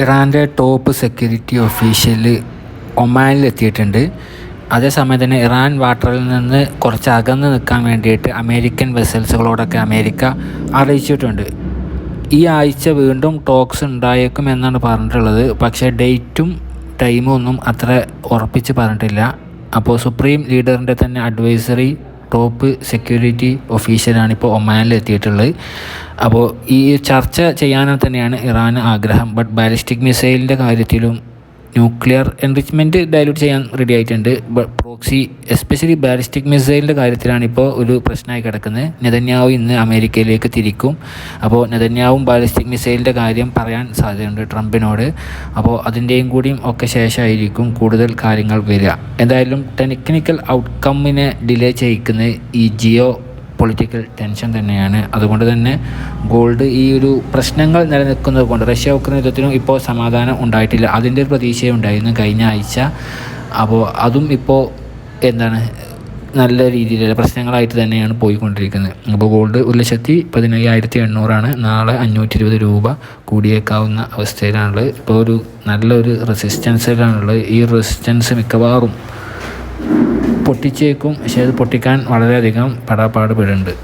ഇറാന്റെ top security official ഒമാനിലെത്തിയിട്ടുണ്ട് അതേസമയം തന്നെ ഇറാൻ വാട്ടറിൽ നിന്ന് കുറച്ച് അകന്ന് നിൽക്കാൻ വേണ്ടിയിട്ട് അമേരിക്കൻ വെസൽസുകളോടൊക്കെ അമേരിക്ക അറിയിച്ചിട്ടുണ്ട്. ഈ ആഴ്ച വീണ്ടും ടോക്സ് ഉണ്ടായേക്കും എന്നാണ് പറഞ്ഞിട്ടുള്ളത്. പക്ഷേ ഡേറ്റും ടൈമും ഒന്നും അത്ര ഉറപ്പിച്ച് പറഞ്ഞിട്ടില്ല. അപ്പോൾ സുപ്രീം ലീഡറിന്റെ തന്നെ അഡ്വൈസറി ടോപ്പ് സെക്യൂരിറ്റി ഒഫീഷ്യലാണ് ഇപ്പോൾ ഒമാനിൽ എത്തിയിട്ടുള്ളത്. അപ്പോൾ ഈ ചർച്ച ചെയ്യാൻ തന്നെയാണ് ഇറാൻ ആഗ്രഹം. ബട്ട് ബാലിസ്റ്റിക് മിസൈലിന്റെ കാര്യത്തിലും ന്യൂക്ലിയർ എൻറിച്ച്മെന്റ് ഡയലൂട്ട് ചെയ്യാൻ റെഡി ആയിട്ടുണ്ട്. പ്രോക്സി എസ്പെഷ്യലി ബാലിസ്റ്റിക് മിസൈലിന്റെ കാര്യത്തിലാണ് ഇപ്പോൾ ഒരു പ്രശ്നമായി കിടക്കുന്നത്. നെതന്യാവ് ഇന്ന് അമേരിക്കയിലേക്ക് തിരിക്കും. അപ്പോൾ നെതന്യാവും ബാലിസ്റ്റിക് മിസൈലിന്റെ കാര്യം പറയാൻ സാധ്യതയുണ്ട് ട്രംപിനോട്. അപ്പോൾ അതിന്റെയും കൂടിയും ഒക്കെ ശേഷമായിരിക്കും കൂടുതൽ കാര്യങ്ങൾ വരിക. എന്തായാലും ടെക്നിക്കൽ ഔട്ട്കമ്മിനെ ഡിലേ ചെയ്യിക്കുന്ന ഈ ജിയോ പൊളിറ്റിക്കൽ ടെൻഷൻ തന്നെയാണ്. അതുകൊണ്ട് തന്നെ ഗോൾഡ് ഈ ഒരു പ്രശ്നങ്ങൾ നിലനിൽക്കുന്നത് കൊണ്ട് റഷ്യ ഉക്രൈൻ യുദ്ധത്തിനും ഇപ്പോൾ സമാധാനം ഉണ്ടായിട്ടില്ല. അതിന്റെ ഒരു പ്രതീക്ഷയുണ്ടായിരുന്നു കഴിഞ്ഞ ആഴ്ച. അപ്പോൾ അതും ഇപ്പോൾ എന്താണ് നല്ല രീതിയിലുള്ള പ്രശ്നങ്ങളായിട്ട് തന്നെയാണ് പോയിക്കൊണ്ടിരിക്കുന്നത്. അപ്പോൾ ഗോൾഡ് ഒരു ലക്ഷത്തി പതിനയ്യായിരത്തി എണ്ണൂറാണ് നാളെ അഞ്ഞൂറ്റി ഇരുപത് രൂപ കൂടിയേക്കാവുന്ന അവസ്ഥയിലാണുള്ളത്. ഇപ്പോൾ ഒരു നല്ലൊരു റെസിസ്റ്റൻസിലാണുള്ളത് ഈ റെസിസ്റ്റൻസ് മിക്കവാറും പൊട്ടിച്ചേക്കും. പക്ഷേ അത് പൊട്ടിക്കാൻ വളരെയധികം പടാപ്പാട് പെടുന്നുണ്ട്